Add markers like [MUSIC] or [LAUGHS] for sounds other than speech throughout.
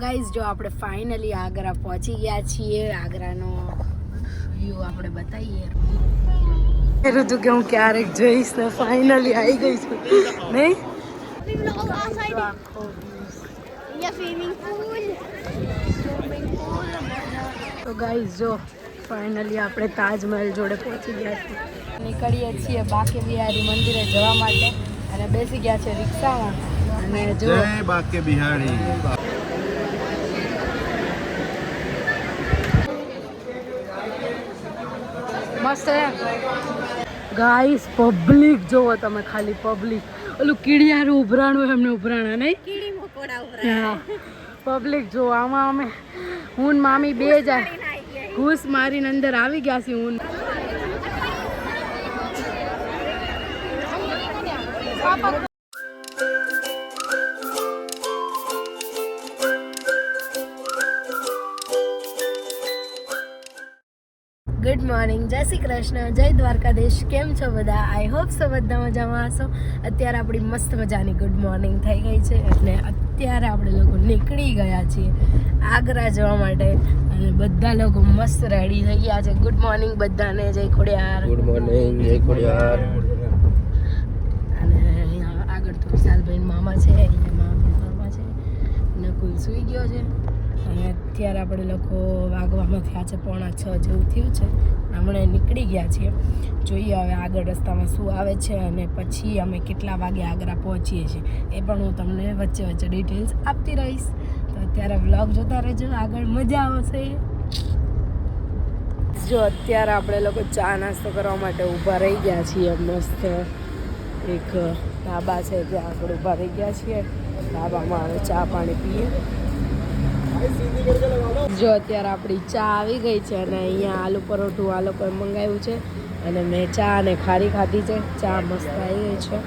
Guys જો આપણે finally Agra પહોંચી ગયા છીએ. આગ્રાનો વ્યૂ આપણે બતાવીએ. કહેલું તું કે હું ક્યારેક જઈશ ને ફાઇનલી આવી ગઈ છું. નહીં? તો ગાઈઝ જો ફાઇનલી આપણે તાજમહેલ જોડે પહોંચી ગયા છીએ. નીકળીએ છીએ બાકી બિહારી મંદિરે જવા માટે. અને બેસી ગયા છે રિક્ષામાં. અને જો બાકી બિહારી મસ્ત ગાઈસ પબ્લિક જોવો તમે ખાલી પબ્લિક ઓલું કીડિયારું ઉભરાણું એમને ઉભરાણા નહીં? હા. પબ્લિક જો આમાં અમે હું મામી બે જાય. ઘૂસ મારીને અંદર આવી ગયા છે હું મોર્નિંગ જય શ્રી કૃષ્ણ. જય દ્વારકાધીશ. કેમ છો બધા? આઈ હોપ સો બધા મજામાં હશો. અત્યારે આપણી મસ્ત મજાની ગુડ મોર્નિંગ થઈ ગઈ છે અને અત્યારે આપણે લોકો નીકળી ગયા છીએ આગ્રા જવા માટે. અને બધા લોકો મસ્ત રેડી થઈ ગયા છે. ગુડ મોર્નિંગ બધાને. જય ખોડિયાર. ગુડ મોર્નિંગ જય ખોડિયાર. અને અહીંયા આગળ તો વિશાલભાઈ મામા છે. અહીંયા મામા મામા છે. નકુલ સૂઈ ગયો છે. અને અત્યારે આપણે લોકો વાગવામાં થયા છે પોણા છ જેવું થયું છે. હમણાં નીકળી ગયા છીએ. જોઈએ હવે આગળ રસ્તામાં શું આવે છે અને પછી અમે કેટલા વાગે આગ્રા પહોંચીએ છીએ. એ પણ હું તમને વચ્ચે વચ્ચે ડિટેલ્સ આપતી રહીશ. તો અત્યારે વ્લોગ જોતા રહેજો. આગળ મજા આવશે. જો અત્યારે આપણે લોકો ચા નાસ્તો કરવા માટે ઊભા રહી ગયા છીએ મસ્ત. એક ધાબા છે ત્યાં આગળ ઊભા રહી ગયા છીએ. ધાબામાં હવે ચા પાણી પીએ. જો અત્યારે આપણી ચા આવી ગઈ છે અને અહીંયા આલુ પરોઠું આ લોકોએ મંગાવ્યું છે. અને મેં ચા અને ખારી ખાધી છે. ચા મસ્ત આવી ગઈ છે.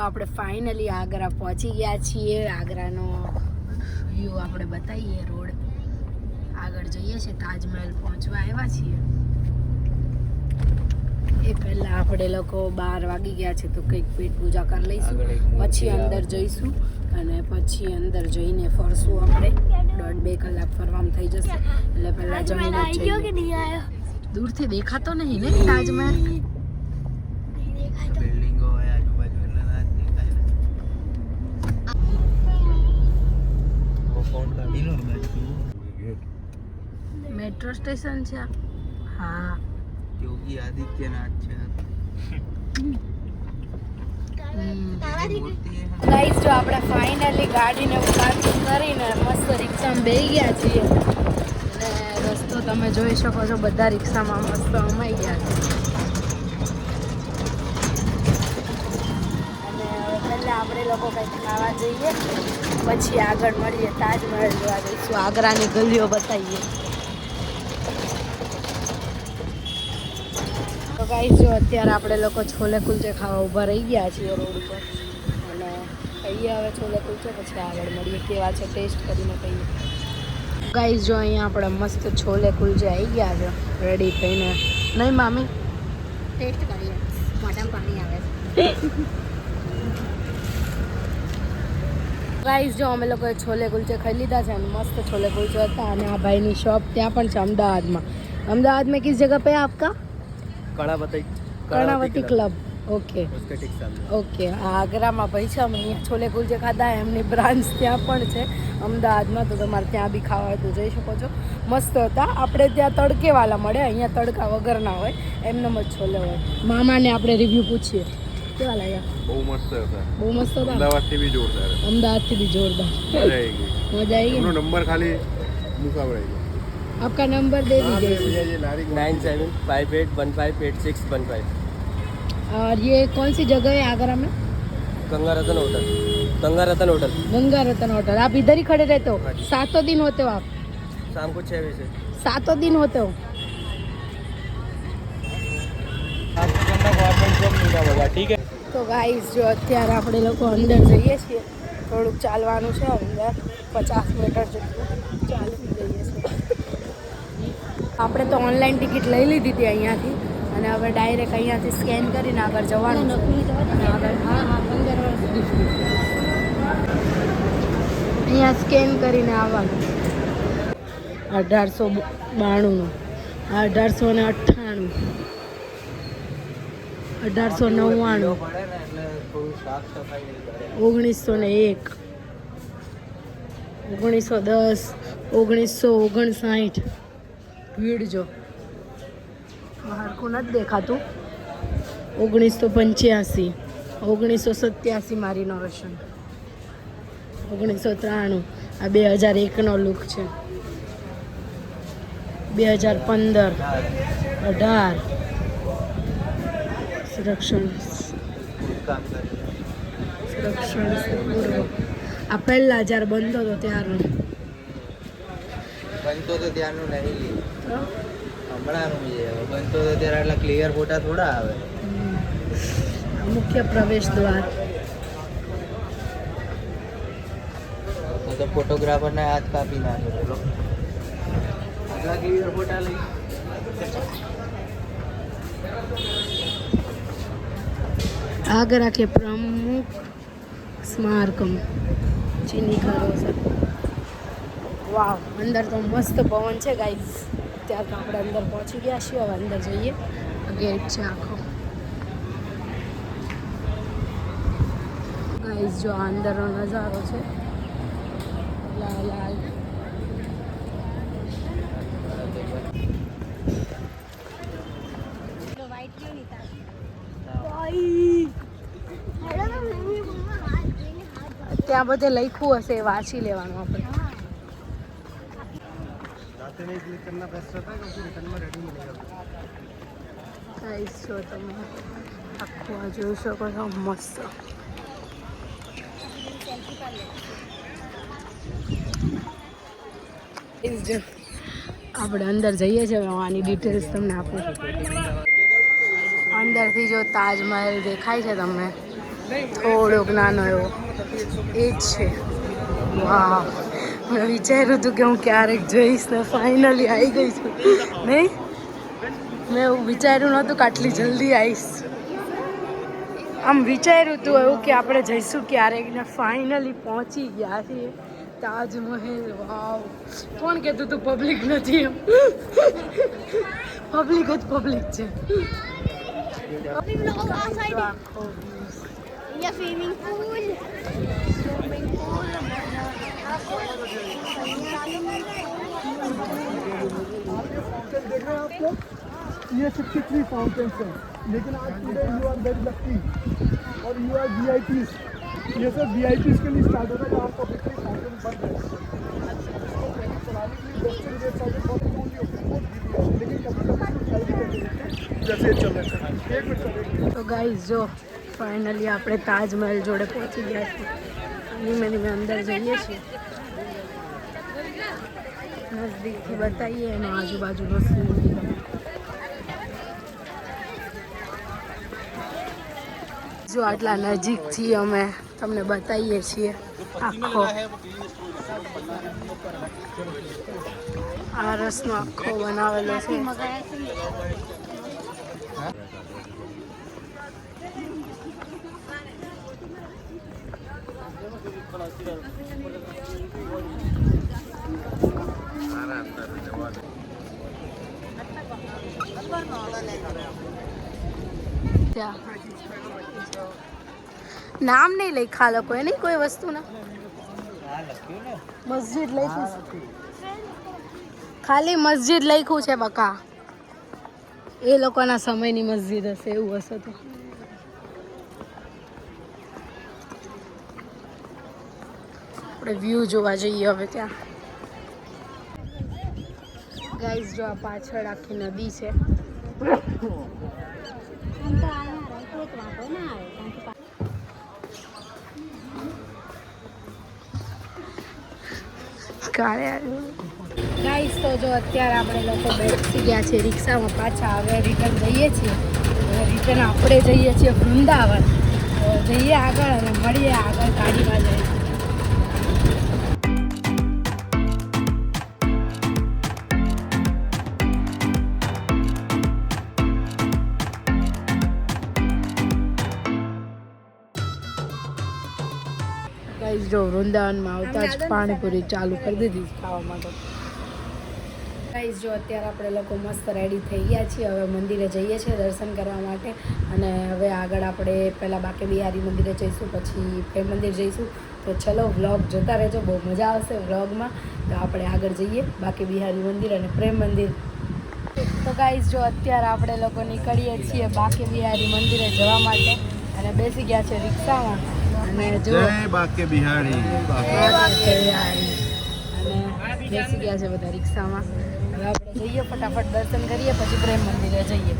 જો આપણે ફાઇનલી આગ્રા પહોંચી ગયા છીએ. આગ્રાનો વ્યૂ આપણે બતાવીએ રોડ. આગળ જઈએ છીએ તાજમહેલ પહોંચવા આવ્યા છીએ. એ પહેલાં આપણે લોકો બાર વાગી ગયા છે તો કંઈક પેટ પૂજા કરી લઈશું. પછી અંદર જઈશું અને પછી અંદર જઈને ફરશું આપણે. દોઢ બે કલાક ફરવામાં થઈ જશે. એટલે પહેલાં જમીને દૂરથી દેખાતો નહીં ને તાજમહેલ બિલ્ડિંગો હોય આજુબાજુ એટલે ના જ દેખાય ને ફોન કાઢી લો બાજુ મેટ્રો સ્ટેશન છે હા. યોગી આદિત્યનાથ છે. ગાઈસ જો આપણે ફાઇનલી ગાડીને પાર્કિંગ કરીને મસ્ત રિક્ષામાં બેસી ગયા છીએ. અને રસ્તો તમે જોઈ શકો છો બધા રિક્ષામાં મસ્ત અમાઈ ગયા છે. અને હવે પહેલાં આપણે લોકો કંઈક ખાવા જઈએ. પછી આગળ મળીએ તાજમહેલ જોવા જઈશું આગ્રાની ગલીઓ બતાવીએ. તો ગાઈસ જો અત્યારે આપણે લોકો છોલે કુલચે ખાવા ઊભા રહી ગયા છીએ રોડ ઉપર. અને કહીએ હવે છોલે કુલચે પછી આગળ મળીએ કેવા છે ટેસ્ટ કરીને કહીએ. ગાઈસ જો અહીંયા આપણે મસ્ત છોલે કુલચે આવી ગયા છે રેડી થઈને. નહીં મામી? ટેસ્ટ કરીએ. મોઢામાં પાણી આવે [LAUGHS] ગાઈસ જો અમે લોકોએ છોલે કુલચે ખાઈ લીધા છે અને મસ્ત છોલે કુલચે હતા અને આ ભાઈની શોપ ત્યાં પણ છે અમદાવાદમાં अहमदाबाद में किस जगह पे है आपका કળાવતી कर्णावती क्लब ओके उसके ठीक सामने ઓકે આ આગ્રામાં ભાઈ છે અમે અહીંયા છોલે કુલચે ખાધા એમની બ્રાન્ચ ત્યાં પણ છે અમદાવાદમાં તો તમારે ત્યાં બી ખાવા હોય તો જઈ શકો છો મસ્ત હતા આપણે ત્યાં તડકેવાલા મળે અહીંયા તડકા વગરના હોય એમનેમ જ છોલે હોય મામાને આપણે રિવ્યૂ પૂછીએ કેવા લાગ્યા બહુ મસ્ત હતા બહુ મસ્ત હતા અમદાવાદથી બી જોરદાર અમદાવાદથી બી જોરદાર મજા આવી ગઈ મજા આવી એમનો ગઈ નંબર ખાલી મુકાવડાઈ ગયો आपका नंबर दे दीजिए ये लारी nine seven five eight one five eight six one five और ये कौन सी जगह है आगरा में Ganga Ratan hotel Ganga Ratan hotel Ganga Ratan hotel आप इधर ही खड़े रहते हो हाँ जी। सातों दिन होते हो आप शाम को छः बजे सातों दिन होते हो તો ગાઈસ જો અત્યારે આપણે લોકો અંદર જઈએ છીએ થોડુંક ચાલવાનું છે અંદર પચાસ મીટર જેટલું ચાલી જઈએ છીએ. આપણે તો ઓનલાઈન ટિકિટ લઈ લીધી હતી અહીંયાથી અને હવે ડાયરેક્ટ અહીંયાથી સ્કેન કરીને આગળ જવાનું છે. હા હા પંદર વર્ષ અહીંયા સ્કેન કરીને આવવાનું. અઢારસો બાણુંનું. અઢારસો ને અઠ્ઠાણું. અઢારસો નવ્વાણું. ઓગણીસો ને એક. ઓગણીસો દસ. ઓગણીસો ઓગણસાઠ. ભીડ જો. હરખું નથી દેખાતું? ઓગણીસો પંચ્યાસી. ઓગણીસો સત્યાસી મારી રિનોવેશન ઓગણીસો ત્રાણું. આ બે હજાર એકનો લુક છે. બે હજાર પંદર. અઢાર. સંરક્ષણ. સંરક્ષણ પૂર્વ આ પહેલા જ્યારે બનતો હતો ત્યારનું. બનતો તો ત્યારનું નહીં હમણાંનું છે બનતો તો ત્યારે આટલા ક્લિયર ફોટા થોડા આવે. મુખ્ય પ્રવેશ દ્વાર. તો ફોટોગ્રાફરને હાથ કાપી નાખે. બોલો આટલા ક્લિયર ફોટા લઈ. आगरा के प्रमुख स्मारकम चीनी खरोसा વાવ અંદર તો મસ્ત પવન છે ગાઈઝ ત્યાં તો આપણે અંદર પહોંચી ગયા છીએ હવે અંદર જઈએ ગેટ છે આખો ગાઈઝ જો આ અંદરનો નજારો છે લાલ લાલ ત્યાં બધે લખ્યું હશે, એ વાંચી લેવાનું આપણે. જો તમે આખું આ જોઈ શકો છો, મસ્ત. આપણે અંદર જઈએ છીએ આની ડિટેલ્સ તમને આપું. અંદરથી જો તાજમહેલ દેખાય છે તમને. થોડોક નાનો એવો. એ જ છે. વાહ મેં વિચાર્યું હતું કે હું ક્યારેક જઈશ ને ફાઇનલી આવી ગઈ છું. નહીં? મેં એવું વિચાર્યું નહોતું કે આટલી જલ્દી આવીશ આમ વિચાર્યું હતું એવું કે આપણે જઈશું ક્યારેક ને ફાઇનલી પહોંચી ગયા છીએ. તાજમહેલ, વાવ. કોણ કહેતું હતું પબ્લિક નથી એમ? પબ્લિક જ પબ્લિક છે. અહીંયા સ્વિમિંગ પુલ સ્વિમિંગ પુલ देख रहे हैं आप लोग ये 63 फाउंटेन्स हैं लेकिन आज today you are very lucky और you are V I Ps ये सब वी आई पीज के लिए स्टार्ट होता है आपको फिफ्टी फाउंटेन बन गए चलाने के लिए दस से डेढ़ साल के बहुत ओनली लेकिन कभी कभी ट्राई भी करके देखते हैं जैसे ये चल रहा है एक मिनट सर एक मिनट તો ગાઈઝ જો ફાઇનલી આપણે તાજમહેલ જોડે પહોંચી ગયા છીએ. ધીમે ધીમે અંદર જઈએ છીએ. નજદીકથી બતાવીએ અને આજુબાજુનો સીન જો આટલા નજીકથી અમે તમને બતાવીએ છીએ આખો. આ રસનો આખો બનાવેલો છે મગાયા છે ને ત્યાં નામ નહીં લખ્યા એ નહીં? કોઈ વસ્તુના? મસ્જિદ લખ્યું ખાલી મસ્જિદ લખ્યું છે બકા. એ લોકોના સમયની મસ્જિદ હશે, એવું હશે તો. આપણે વ્યૂ જોવા જઈએ હવે ત્યાં. ગાઈઝ જો આ પાછળ આખી નદી છે. ગાઈસ તો જો અત્યારે આપણે લોકો બેસી ગયા છે રિક્ષામાં પાછા. હવે રિટર્ન જઈએ છીએ. હવે રિટર્ન આપણે જઈએ છીએ વૃંદાવન. જઈએ આગળ અને મળીએ આગળ ગાડીમાં જઈએ ગાઈસ જો વૃંદાવનમાં આવતા જ પાણીપુરી ચાલુ કરી દીધી ખાવા માટે. ગાઈસ જો અત્યારે આપણે લોકો મસ્ત રેડી થઈ ગયા છીએ હવે મંદિરે જઈએ છીએ દર્શન કરવા માટે. અને હવે આગળ આપણે પહેલાં બાકે બિહારી મંદિરે જઈશું પછી પ્રેમ મંદિર જઈશું. તો ચલો વ્લોગ જોતા રહેજો બહુ મજા આવશે વ્લોગમાં તો આપણે આગળ જઈએ બાકી બિહારી મંદિર અને પ્રેમ મંદિર. તો ગાઈસ જો અત્યારે આપણે લોકો નીકળીએ છીએ બાકી બિહારી મંદિરે જવા માટે. અને બેસી ગયા છે રિક્ષામાં. જય બાકે બિહારી. અને બેસી ગયા છે બધા રિક્ષામાં. હવે આપણે જઈએ ફટાફટ દર્શન કરીએ પછી પ્રેમ મંદિરે જઈએ.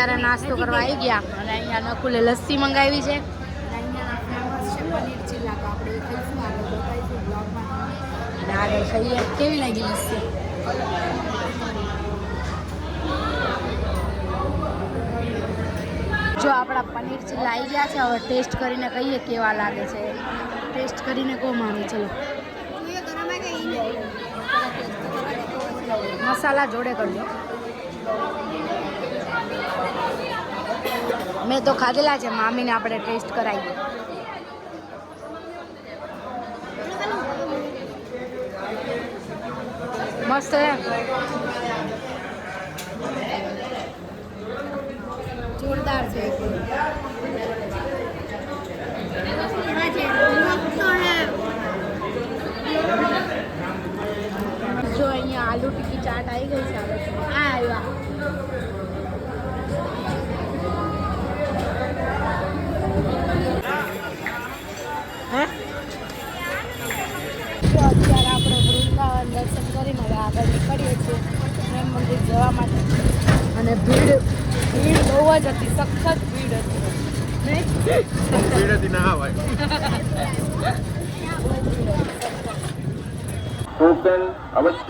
અત્યારે નાસ્તો કરવા આવી ગયા. અને અહીંયા નકુલે લસ્સી મંગાવી છે. અને આગળ ખાઈએ કેવી લાગી લસ્સી? જો આપણા પનીર ચીલા આવી ગયા છે હવે ટેસ્ટ કરીને કહીએ કેવા લાગે છે. ટેસ્ટ કરીને કહો મામી ચલો. મસાલા જોડે કરજો મેં તો ખાધેલા છે મામીને આપણે ટેસ્ટ કરાવીએ. મસ્ત છે.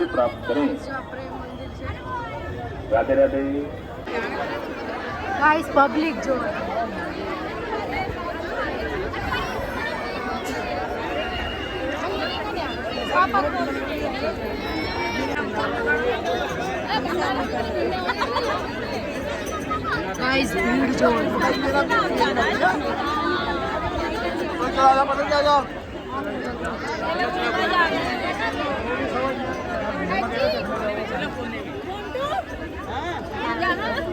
लक्ष्य प्राप्त करें राधे राधे गाइस पब्लिक जो गाइस भीड़ जो पता क्या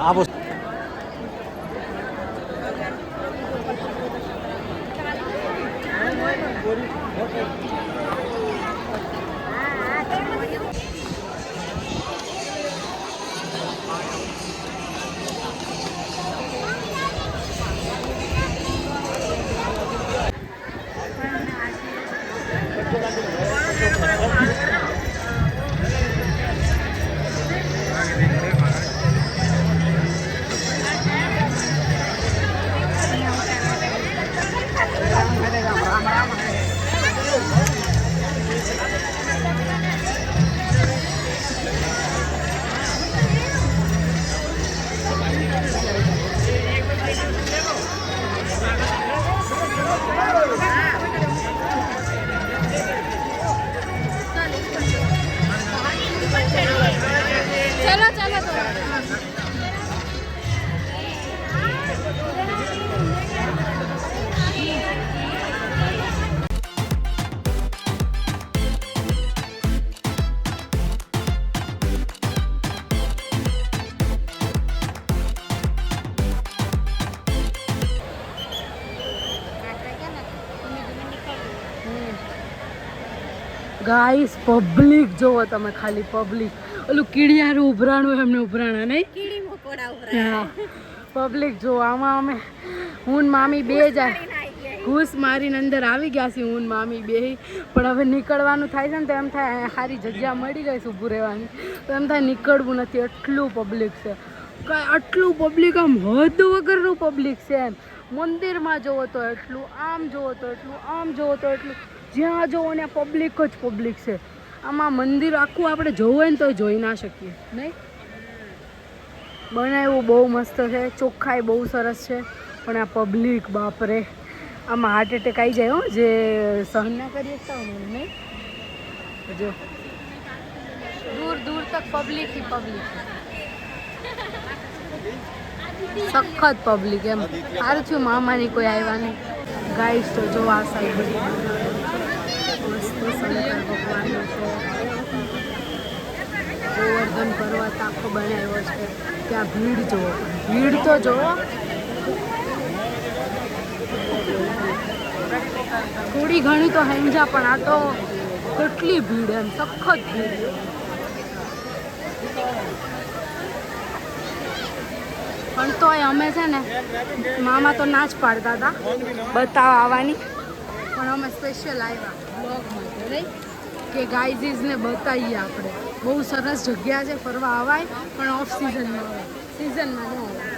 অবস্থা ગાઈસ પબ્લિક જોવો તમે ખાલી પબ્લિક ઓલું કીડિયારું ઉભરાણું એમને ઉભરાણા નહીં? કીડી મકોડા હા. પબ્લિક જો આમાં અમે હું મામી બે જાય ઘૂસ મારીને અંદર આવી ગયા છીએ હું મામી બે. પણ હવે નીકળવાનું થાય છે ને તો એમ થાય સારી જગ્યા મળી ગઈ છે ઊભું રહેવાની. તો એમ થાય નીકળવું નથી એટલું પબ્લિક છે. કાંઈ આટલું પબ્લિક આમ હદ વગરનું પબ્લિક છે એમ. મંદિરમાં જોવો તો એટલું આમ જોવો તો એટલું આમ જોવો તો એટલું. જ્યાં જોવો ને પબ્લિક જ પબ્લિક છે. આમાં મંદિર આખું આપણે જોવું હોય ને તો જોઈ ના શકીએ, નહીં? બનાવ્યું બહુ મસ્ત છે, ચોખ્ખાઈ બહુ સરસ છે, પણ આ પબ્લિક બાપરે. આમાં હાર્ટ એટેક આવી જાય હો, જે સહન ના કરી શકતા નહીં? જો. દૂર દૂર તક પબ્લિક ही પબ્લિક સખત પબ્લિક એમ. સારું થયું, મામાની કોઈ આવ્યા નહીં. ગાઈસ તો જો આ સાઈડ ભગવાનનો છે. ગોવર્ધન પર્વત આખો બનાવ્યો છે. ત્યાં ભીડ જુઓ ભીડ તો જુઓ થોડી ઘણી તો હેંજા પણ આ તો કેટલી ભીડ એમ, સખત ભીડ. પણ તોય અમે છે ને, મામા તો ના જ પાડતા હતા. બતાવવા આવવાની. પણ અમે સ્પેશિયલ આવ્યા. બ્લોગ કે ગાઈઝીસને બતાવીએ આપણે. બહુ સરસ જગ્યા છે, ફરવા આવાય, પણ ઓફ સિઝનમાં આવે સિઝનમાં ન આવે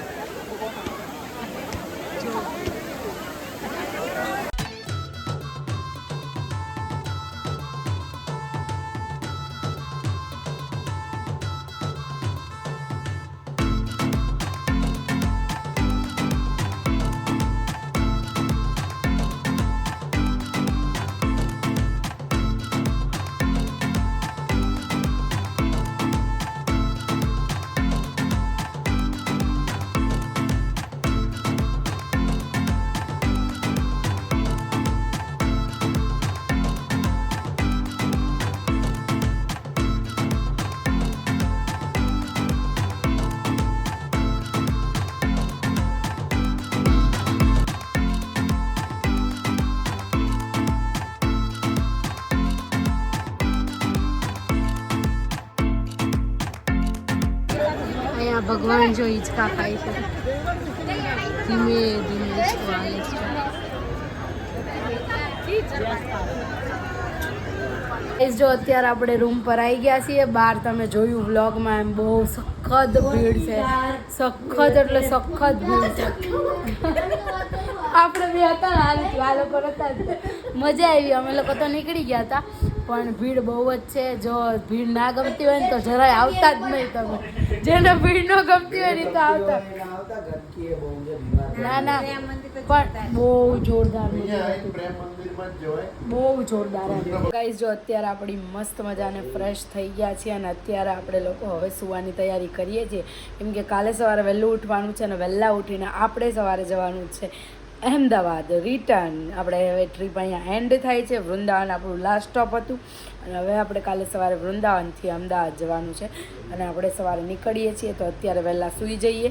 ભગવાન જો હિંચકા ખાય છે. ધીમે ધીમે આવે છે. જો અત્યારે આપણે રૂમ પર આવી ગયા છીએ. બહાર તમે જોયું વ્લોગમાં એમ બહુ સખત ભીડ છે. સખત એટલે સખત ભીડ છે. આપણે બે હતા આ લોકો હતા મજા આવી. અમે લોકો તો નીકળી ગયા હતા. પણ ભીડ બહુ જ છે. જો ભીડ ના ગમતી હોય ને તો જરાય આવતા જ નહીં તમે. જેને ભીડ ન ગમતી હોય ને તો આવતા. ના ના. પણ બહુ જોરદાર બહુ જોરદાર ગાઈસ જો અત્યારે આપણી મસ્ત મજાને ફ્રેશ થઈ ગયા છીએ અને અત્યારે આપણે લોકો હવે સુવાની તૈયારી કરીએ છીએ. કેમ કે કાલે સવારે વહેલું ઉઠવાનું છે અને વહેલા ઉઠીને આપણે સવારે જવાનું છે. અહેમદાબાદ રિટર્ન આપણે હવે ટ્રીપ અહીંયા એન્ડ થાય છે. વૃંદાવન આપણું લાસ્ટ સ્ટોપ હતું. અને હવે આપણે કાલે સવારે વૃંદાવનથી અમદાવાદ જવાનું છે. અને આપણે સવારે નીકળીએ છીએ તો અત્યારે વહેલા સૂઈ જઈએ.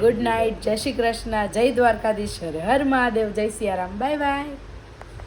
ગુડ નાઇટ જય શ્રી કૃષ્ણ. જય દ્વારકાધીશ. હર હર મહાદેવ. જય સિયારામ. Bye bye